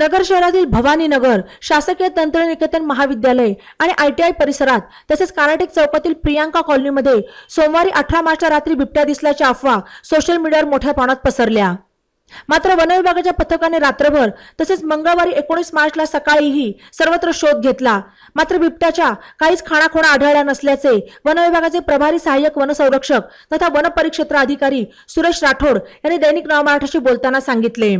नगर शहरातील भवानी नगर शासकीय तंत्रनिकेतन महाविद्यालय आणि आय टी आय परिसरात तसेच कार्नाटिक चौकातील प्रियांका कॉलनीमध्ये सोमवारी अठरा मार्चच्या रात्री बिबट्या दिसल्याच्या अफवा सोशल मीडियावर मोठ्या प्रमाणात पसरल्या. मात्र वनविभागाच्या पथकाने रात्रभर तसेच मंगळवारी एकोणीस मार्चला सकाळीही सर्वत्र शोध घेतला. मात्र बिबट्याच्या काहीच खाणाखोणा आढळल्या नसल्याचे वनविभागाचे प्रभारी सहाय्यक वनसंरक्षक तथा वनपरिक्षेत्र अधिकारी सुरेश राठोड यांनी दैनिक नवमराठाशी बोलताना सांगितले.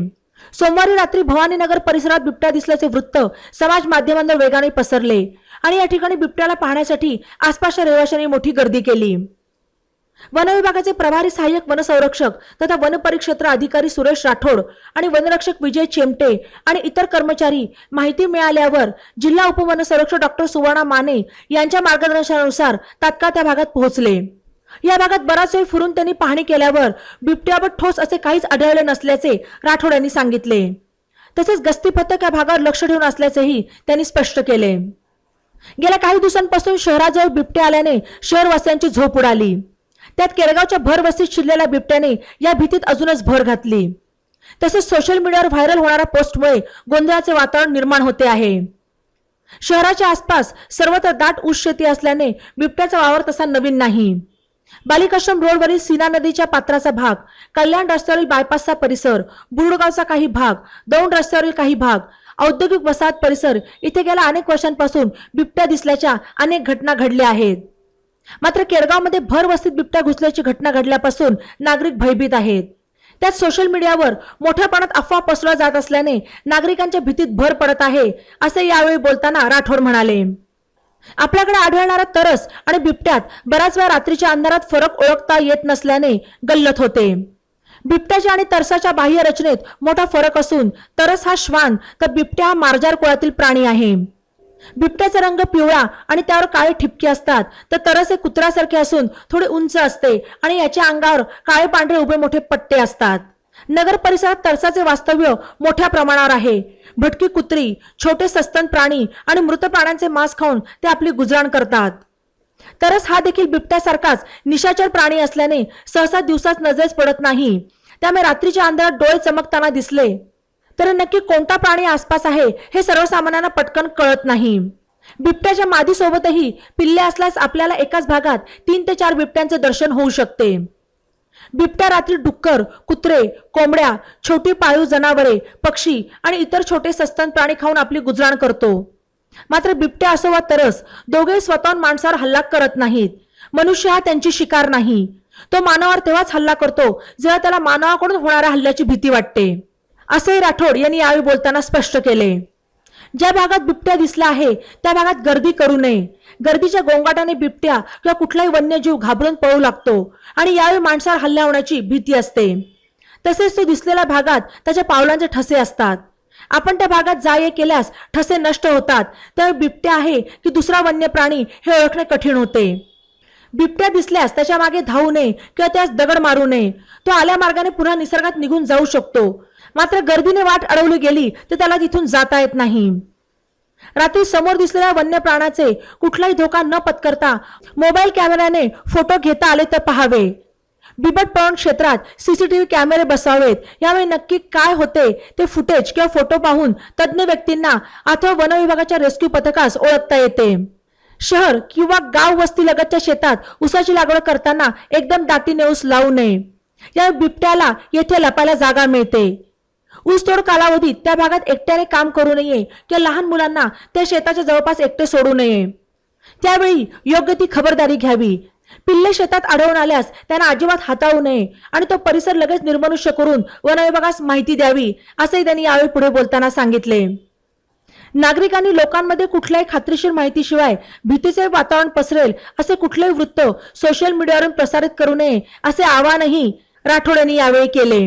सोमवारी रात्री भवानीनगर परिसरात बिबट्या दिसल्याचे वृत्त समाज माध्यमांवर वेगाने पसरले आणि या ठिकाणी बिबट्याला पाहण्यासाठी आसपासच्या रहिवाशांनी मोठी गर्दी केली. वन विभागाचे प्रभारी सहाय्यक वनसंरक्षक तथा वनपरिक्षेत्र अधिकारी सुरेश राठोड आणि वनरक्षक विजय चेमटे आणि इतर कर्मचारी माहिती मिळाल्यावर जिल्हा उपवनसंरक्षक डॉक्टर सुवर्णा माने यांच्या मार्गदर्शनानुसार तात्काळ त्या भागात पोहोचले. या भागात बराच वेळ फिरून त्यांनी पाहणी केल्यावर बिबट्यावर ठोस असे काहीच आढळले नसल्याचे राठोड यांनी सांगितले. तसेच गस्ती पथक या भागावर लक्ष ठेवून असल्याचेही त्यांनी स्पष्ट केले. गेल्या काही दिवसांपासून शहराजवळ बिबटे आल्याने शहरवासियांची झोप उडाली. त्यात केरगावच्या भर वस्तीत शिरलेल्या बिबट्याने या भीतीत अजूनच भर घातली. तसेच सोशल मीडियावर व्हायरल होणाऱ्या पोस्टमुळे गोंधळाचे वातावरण निर्माण होते आहे. शहराच्या आसपास सर्वत्र दाट ऊस शेती असल्याने बिबट्याचा वावर तसा नवीन नाही. बालिकाश्रम रोडवरील सीना नदीच्या पात्राचा भाग कल्याण रस्त्यावरील बायपासचा परिसर बुरुडगावचा काही भाग दौंड रस्त्यावरील काही भाग औद्योगिक वसाहत परिसर इथे गेल्या अनेक वर्षांपासून बिबट्या दिसल्याच्या अनेक घटना घडल्या आहेत. मात्र केडगावमध्ये भर वस्तीत बिबट्या घुसल्याची घटना घडल्यापासून नागरिक भयभीत आहेत. त्यात सोशल मीडियावर मोठ्या प्रमाणात अफवा पसरवल्या जात असल्याने नागरिकांच्या भीतीत भर पडत आहे असे यावेळी बोलताना राठोड म्हणाले. आपल्याकडे आढळणारा तरस आणि बिबट्यात बऱ्याच वेळा रात्रीच्या अंधारात फरक ओळखता येत नसल्याने गल्लत होते. बिबट्याच्या आणि तरसाच्या बाह्य रचनेत मोठा फरक असून तरस हा श्वान तर बिबट्या हा मार्जार कुळातील प्राणी आहे. बिबट्याचा रंग पिवळा आणि त्यावर काळे ठिपके असतात. तर तरस हे कुत्र्यासारखे असून थोडे उंच असते आणि याच्या अंगावर काळे पांढरे उभे मोठे पट्टे असतात. नगर परिसरात तरसाचे वास्तव्य मोठ्या प्रमाणावर आहे. भटकी कुत्री छोटे सस्तन प्राणी आणि मृत प्राण्यांचे मांस खाऊन ते आपली गुजराण करतात. तरच हा देखील बिबट्यासारखाच निशाचर प्राणी असल्याने सहसा दिवसाच नजरेस पडत नाही. त्यामुळे रात्रीच्या अंधारात डोळे चमकताना दिसले. तर नक्की कोणता प्राणी आसपास आहे हे सर्वसामान्यांना पटकन कळत नाही. बिबट्याच्या मादीसोबतही पिल्ले असल्यास आपल्याला एकाच भागात तीन ते चार बिबट्यांचे दर्शन होऊ शकते. बिबट्या रात्री डुक्कर कुत्रे कोंबड्या छोटी पाळीव जनावरे पक्षी आणि इतर छोटे सस्तन प्राणी खाऊन आपली गुजराण करतो. मात्र बिबट्या असो वा तरस दोघे स्वतःहून माणसावर हल्ला करत नाहीत. मनुष्य हा त्यांची शिकार नाही. तो मानवावर तेव्हाच हल्ला करतो जेव्हा त्याला मानवाकडून होणाऱ्या हल्ल्याची भीती वाटते. असेही राठोड यांनी यावेळी बोलताना स्पष्ट केले. ज्या भागात बिबट्या दिसला आहे त्या भागात गर्दी करू नये. गर्दीच्या गोंगाटाने बिबट्या किंवा कुठलाही वन्यजीव घाबरून पळू लागतो आणि यावेळी माणसावर हल्ला होण्याची भीती असते. तसेच तो दिसलेल्या भागात त्याच्या पावलांचे ठसे असतात. आपण त्या भागात जा ये केल्यास ठसे नष्ट होतात. त्यावेळी बिबट्या आहे की दुसरा वन्य प्राणी हे ओळखणे कठीण होते. बिबट्या दिसल्यास त्याच्यामागे धावू नये किंवा त्यास दगड मारू नये. तो आल्या मार्गाने पुन्हा निसर्गात निघून जाऊ शकतो. मात्र गर्दीने वाट अडवली गेली तर त्याला तिथून जाता येत नाही. रात्री समोर दिसलेल्या वन्य प्राण्याचे कुठलाही धोका न पत्करता मोबाईल कॅमेऱ्याने फोटो घेता आले तर पहावे. बिबट पळण क्षेत्रात सीसीटीव्ही कॅमेरे बसावेत. यावेळी नक्की काय होते ते फुटेज किंवा फोटो पाहून तज्ज्ञ व्यक्तींना अथवा वन विभागाच्या रेस्क्यू पथकास ओळखता येते. शहर किंवा गाव वस्ती लगतच्या शेतात उसाची लागवड करताना एकदम दाटीने ऊस लावू नये. या बिबट्याला येथे लपायला जागा मिळते. ऊसतोड कालावधीत त्या भागात एकट्याने काम करू नये किंवा लहान मुलांना त्या शेताच्या जवळपास एकटे सोडू नये. त्यावेळी योग्य ती खबरदारी घ्यावी. पिल्ले शेतात आढळून आल्यास त्यांना अजिबात हाताळू नये आणि तो परिसर लगेच निर्मनुष्य करून वन विभागास माहिती द्यावी असंही त्यांनी यावेळी पुढे बोलताना सांगितले. नागरिकांनी लोकांमध्ये कुठल्याही खात्रीशीर माहितीशिवाय भीतीचे वातावरण पसरेल असे कुठलेही वृत्त सोशल मीडियावरून प्रसारित करू नये असे आवाहनही राठोड यांनी यावेळी केले.